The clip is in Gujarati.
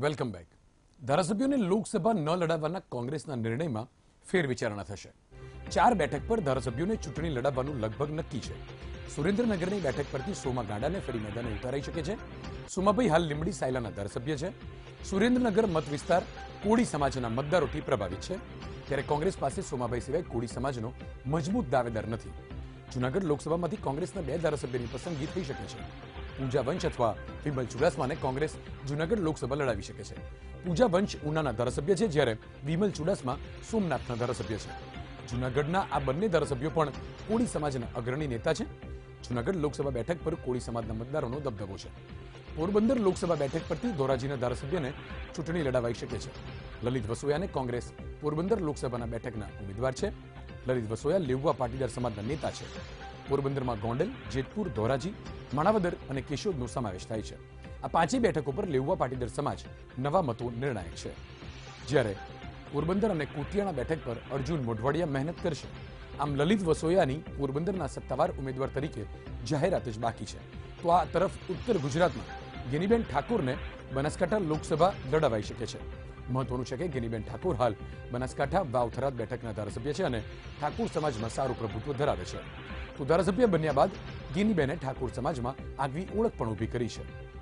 Welcome back. ધારાસભ્યોને લોકસભા ન લડાવવાના કોંગ્રેસના નિર્ણયમાં ફેરવિચારણા થશે. ચાર બેઠક પર ધારાસભ્યોને ચૂંટણી લડાવવાનું લગભગ નક્કી છે. સુરેન્દ્રનગરની બેઠક પરથી સોમા ગાંડાને ફરી મેદાને ઉતારાઈ શકે છે. સોમાભાઈ હાલ લીંબડી સાયલાના ધારાસભ્ય છે. સુરેન્દ્રનગર મત વિસ્તાર કોળી સમાજના મતદારોથી પ્રભાવિત છે. ત્યારે કોંગ્રેસ પાસે સોમાભાઈ સિવાય કોળી સમાજનો મજબૂત દાવેદાર નથી. જૂનાગઢ લોકસભામાંથી કોંગ્રેસના બે ધારાસભ્યની પસંદગી થઈ શકે છે. પૂજા વંશ અથવા વિમલ ચુડાસમાને કોંગ્રેસ જૂનાગઢ લોકસભા લડાવી શકે છે. પૂજા વંશ ઉનાના ધારાસભ્ય છે, જ્યારે વિમલ ચુડાસમા સોમનાથના ધારાસભ્ય છે. જૂનાગઢના આ બંને ધારાસભ્યો પણ કોળી સમાજના અગ્રણી નેતા છે. જૂનાગઢ લોકસભા બેઠક પર કોળી સમાજના મતદારોનો દબદબો છે. પોરબંદર લોકસભા બેઠક પરથી ધોરાજીના ધારાસભ્યને ચૂંટણી લડાવાઈ શકે છે. લલિત વસોયાને કોંગ્રેસ પોરબંદર લોકસભાના બેઠકના ઉમેદવાર છે. લલિત વસોયા લેવવા પાટીદાર સમાજના નેતા છે. પોરબંદરમાં ગોંડલ, જેતપુર, ધોરાજી માણાવદર અને કેશોદનો સમાવેશ થાય છે. આ પાંચેય બેઠકો પર લેઉવા પાટીદાર સમાજ નવા મતો નિર્ણાયક છે. જ્યારે પોરબંદર અને કુતિયાણા બેઠક પર અર્જુન મોઢવાડિયા મહેનત કરશે. આમ લલિત વસોયાની પોરબંદરના સત્તાવાર ઉમેદવાર તરીકે જાહેરાત જ બાકી છે. તો આ તરફ ઉત્તર ગુજરાતમાં ગેનીબેન ઠાકોરને બનાસકાંઠા લોકસભા લડાવાઈ શકે છે. મહત્વનું છે કે ગિનીબેન ઠાકુર હાલ બનાસકાંઠા વાવથરાદ બેઠકના ધારાસભ્ય છે અને ઠાકુર સમાજમાં સારું પ્રભુત્વ ધરાવે છે. તો ધારાસભ્ય બન્યા બાદ ગિનીબેને ઠાકુર સમાજમાં આગવી ઓળખ પણ ઊભી કરી છે.